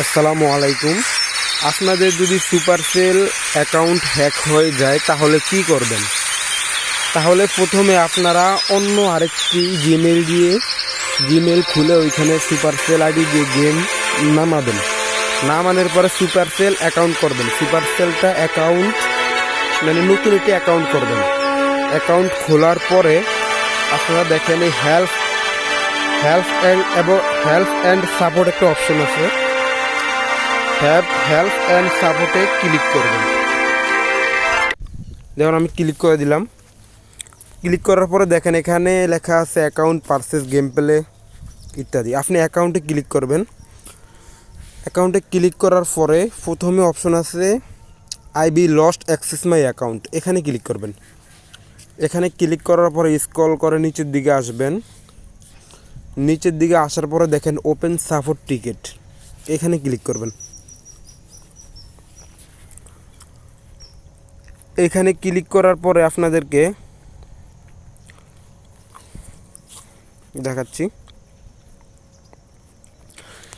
আসসালামু আলাইকুম। আপনাদের যদি সুপারসেল অ্যাকাউন্ট হ্যাক হয়ে যায়, তাহলে কি করবেন? তাহলে প্রথমে আপনারা অন্য আরেকটি জিমেল দিয়ে জিমেল খুলে ওইখানে সুপারসেল আইডি দিয়ে গেম নামাবেন। নামানোর পরে সুপারসেল অ্যাকাউন্ট করবেন। সুপারসেলটা অ্যাকাউন্ট মানে নতুন একটি অ্যাকাউন্ট করবেন। অ্যাকাউন্ট খোলার পরে আপনারা দেখেন এই হেল্প হেল্প অ্যান্ড এবং হেল্প অ্যান্ড সাপোর্ট একটা অপশন আছে। হ্যাভ হেল্প অ্যান্ড সাপোর্টে ক্লিক করবেন যেমন আমি ক্লিক করে দিলাম। ক্লিক করার পরে দেখেন এখানে লেখা আছে অ্যাকাউন্ট পারচেস গেম প্লে ইত্যাদি। আপনি অ্যাকাউন্টে ক্লিক করবেন। অ্যাকাউন্টে ক্লিক করার পরে প্রথমে অপশন আছে I be lost access my account এখানে ক্লিক করবেন। এখানে ক্লিক করার পরে স্ক্রল করে নিচের দিকে আসবেন। নিচের দিকে আসার পরে দেখেন ওপেন সাপোর্ট টিকিট এখানে ক্লিক করবেন। এখানে ক্লিক করার পরে আপনাদেরকে দেখাচ্ছি।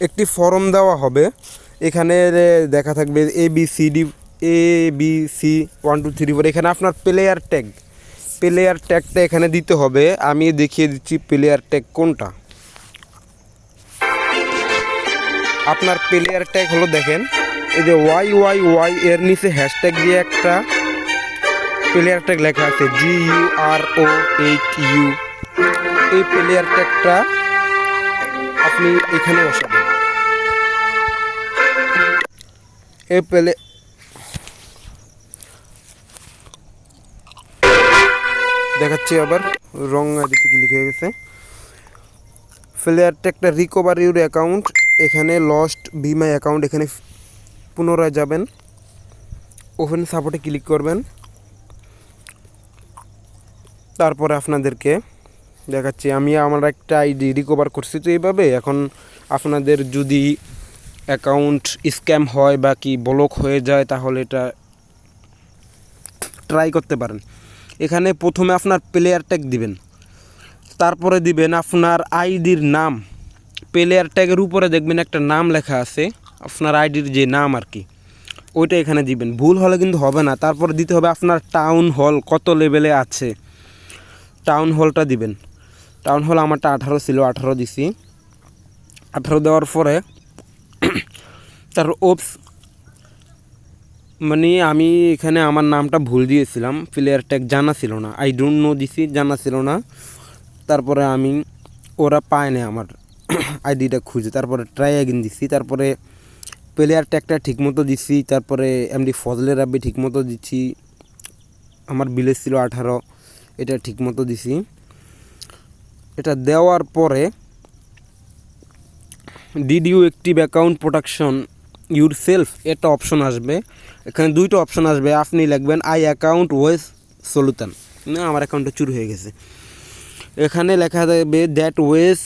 একটি ফর্ম দেওয়া হবে। এখানে দেখা থাকবে A B C D A B C one two three four এখানে আপনার প্লেয়ার ট্যাগ প্লেয়ার ট্যাগটা এখানে দিতে হবে। আমি দেখিয়ে দিচ্ছি প্লেয়ার ট্যাগ কোনটা। আপনার প্লেয়ার ট্যাগ হলো দেখেন, এই যে ওয়াই ওয়াই ওয়াই এর নিচে হ্যাশট্যাগ দিয়ে একটা প্লেয়ার ট্যাগ লেখা আছে G U R O H U এই প্লেয়ার ট্যাগটা আপনি এখানে বসাবেন। এই প্লে দেখাচ্ছি আবার, রং আইডিতে ক্লিক হয়ে গেছে। প্লেয়ার ট্যাগটা রিকভার ইউর অ্যাকাউন্ট এখানে লস্ট বিমা অ্যাকাউন্ট এখানে পুনরায় যাবেন। ওপেন সাপোর্টে ক্লিক করবেন। তারপরে আপনাদেরকে দেখাচ্ছি। আমি আমার একটা আইডি রিকভার করছি তো এইভাবে। এখন আপনাদের যদি অ্যাকাউন্ট স্ক্যাম হয় বা কি ব্লক হয়ে যায়, তাহলে এটা ট্রাই করতে পারেন। এখানে প্রথমে আপনার প্লেয়ার ট্যাগ দিবেন। তারপরে দিবেন আপনার আইডির নাম। প্লেয়ার ট্যাগের উপরে দেখবেন একটা নাম লেখা আছে, আপনার আইডির যে নাম আর কি। ওইটা এখানে দিবেন। ভুল হলে কিন্তু হবে না। তারপরে দিতে হবে আপনার টাউন হল কত লেভেলে আছে। টাউন হলটা দিবেন। টাউন হল আমারটা আঠারো ছিল, আঠারো দিছি। আঠারো দেওয়ার পরে তার ওপস মানে আমি এখানে আমার নামটা ভুল দিয়েছিলাম প্লেয়ার ট্যাগ জানা ছিল না। আই ডোন্ট নো দিছি, জানা ছিল না। তারপরে আমি, ওরা পায় না আমার আইডিটা খুঁজে। তারপরে ট্রাই অ্যাগিন দিছি। তারপরে প্লেয়ার ট্যাগটা ঠিকমতো দিছি। তারপরে এমডি ফজলের রাব্বি ঠিকমতো দিচ্ছি আমার বিলেজ ছিল আঠারো। এটা ঠিকমতো দিছি। এটা দেওয়ার পরে did you active account protection your self একটা অপশন আসবে। এখানে দুইটা অপশন আসবে। আপনি লিখবেন আই অ্যাকাউন্ট ওয়েস সলুতান না, আমার অ্যাকাউন্টটা চুরি হয়ে গেছে। এখানে লেখা থাকবে that was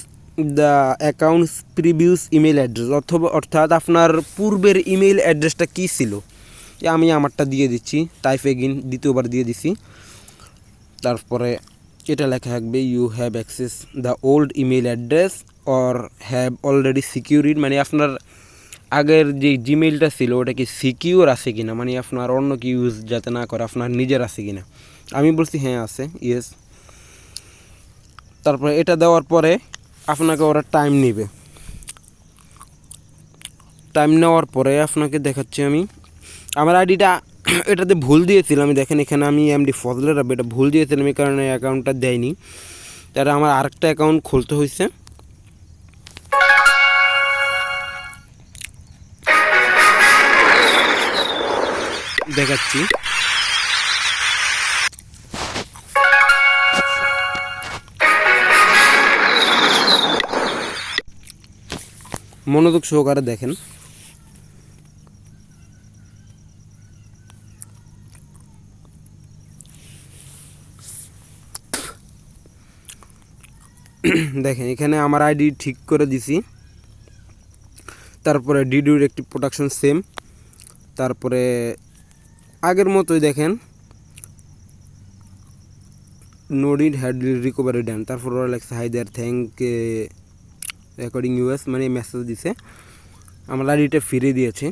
the account's previous email address অথবা অর্থাৎ আপনার পূর্বের ইমেল অ্যাড্রেসটা কী ছিল? আমি আমারটা দিয়ে দিচ্ছি। টাইপ এগিন দ্বিতীয়বার দিয়ে দিছি। তারপরে এটা লেখা থাকবে you have access the old email address or have already secured মানে আপনার আগের যে জিমেলটা ছিল, ওটা কি সিকিউর আছে কিনা? মানে আপনার অন্য কি ইউজ যাতে না করে, আপনার নিজের আছে কিনা? আমি বলছি হ্যাঁ আছে ইয়েস তারপরে এটা দেওয়ার পরে আপনাকে ওরা টাইম নেবে। টাইম নেওয়ার পরে আপনাকে দেখাচ্ছি আমি। আমার আইডিটা এটাতে ভুল দিয়েছিলাম আমি দেখেন এখানে আমি এমডি ফজলের রাব্বি এটা ভুল দিয়েছিলাম এই কারণে অ্যাকাউন্টটা দেয়নি। তারা আমার আরেকটা অ্যাকাউন্ট খুলতে হয়েছে দেখাচ্ছি। মনোযোগ সহকারে দেখেন। দেখেন, এখানে আমার আইডি ঠিক করে দিছি। তারপরে ডিডিউর একটি প্রোডাকশন সেম তারপরে আগের মতোই দেখেন নোডিড হ্যাড রিকভারি ড্যান তারপর ওরা লেখছে hi there thank recording us মানে মেসেজ দিছে। আমার আইডিটা ফিরিয়ে দিয়েছি।